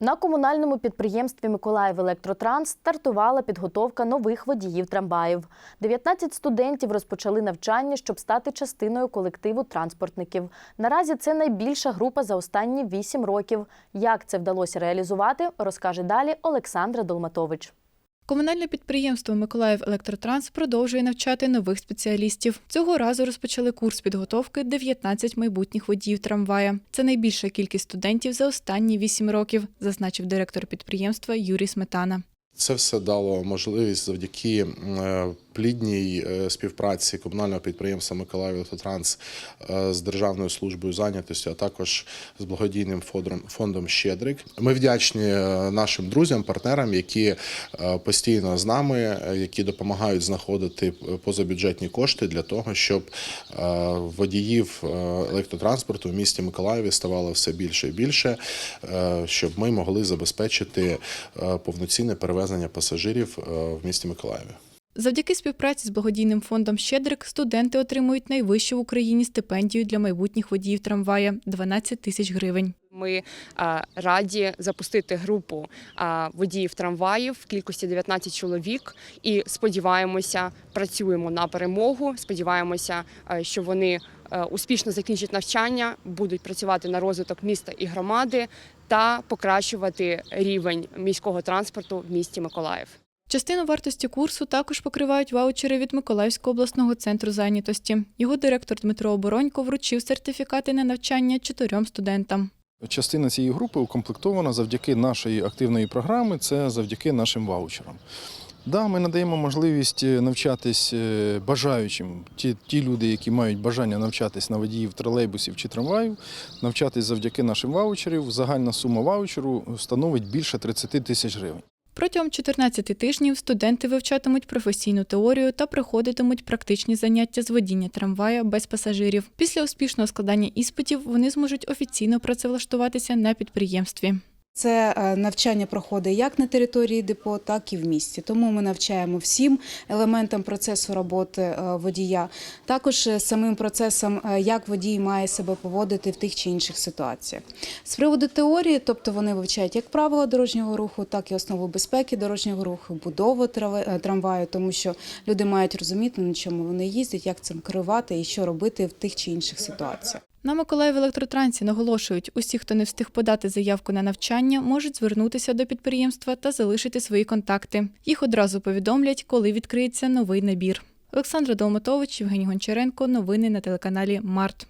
На комунальному підприємстві Миколаїв Електротранс стартувала підготовка нових водіїв трамваїв. 19 студентів розпочали навчання, щоб стати частиною колективу транспортників. Наразі це найбільша група за останні 8 років. Як це вдалося реалізувати, розкаже далі Олександра Долматович. Комунальне підприємство Миколаїв Електротранс продовжує навчати нових спеціалістів. Цього разу розпочали курс підготовки 19 майбутніх водіїв трамвая. Це найбільша кількість студентів за останні 8 років, зазначив директор підприємства Юрій Сметана. Це все дало можливість завдяки е, плідній е, співпраці комунального підприємства Миколаїв Автотранс е, з Державною службою зайнятості, а також з благодійним фондом Щедрик. Ми вдячні е, нашим друзям, партнерам, які постійно з нами, які допомагають знаходити позабюджетні кошти для того, щоб водіїв електротранспорту в місті Миколаєві ставало все більше і більше, щоб ми могли забезпечити повноцінне перевезення пасажирів в місті Миколаєві. Завдяки співпраці з благодійним фондом Щедрик студенти отримують найвищу в Україні стипендію для майбутніх водіїв трамвая 12 тисяч гривень. Ми раді запустити групу водіїв трамваїв в кількості 19 чоловік і сподіваємося, працюємо на перемогу. Сподіваємося, що вони е, успішно закінчать навчання, будуть працювати на розвиток міста і громади та покращувати рівень міського транспорту в місті Миколаїв. Частину вартості курсу також покривають ваучери від Миколаївського обласного центру зайнятості. Його директор Дмитро Оборонько вручив сертифікати на навчання чотирьом студентам. Частина цієї групи укомплектована завдяки нашої активної програми, це завдяки нашим ваучерам. Да, ми надаємо можливість е, навчатись е, бажаючим. Ті, ті люди, які мають бажання навчатись на водіїв тролейбусів чи трамваїв, навчатись завдяки нашим ваучерів. Загальна сума ваучеру становить більше 30 тисяч гривень. Протягом 14 тижнів студенти вивчатимуть професійну теорію та проходитимуть практичні заняття з водіння трамвая без пасажирів. Після успішного складання іспитів вони зможуть офіційно працевлаштуватися на підприємстві. Це е, навчання проходить як на території депо, так і в місті. Тому ми навчаємо всім елементам процесу роботи е, водія, також е, самим процесом, як водій має себе поводити в тих чи інших ситуаціях. З приводу теорії, тобто вони вивчають як правила дорожнього руху, так і основу безпеки дорожнього руху, будову трамваю, тому що люди мають розуміти, на чому вони їздять, як цим керувати і що робити в тих чи інших ситуаціях. На Миколаїв електротрансі наголошують, усі, хто не встиг подати заявку на навчання, можуть звернутися до підприємства та залишити свої контакти. Їх одразу повідомлять, коли відкриється новий набір. Олександра Долматович, Євгеній Гончаренко. Новини на телеканалі Март.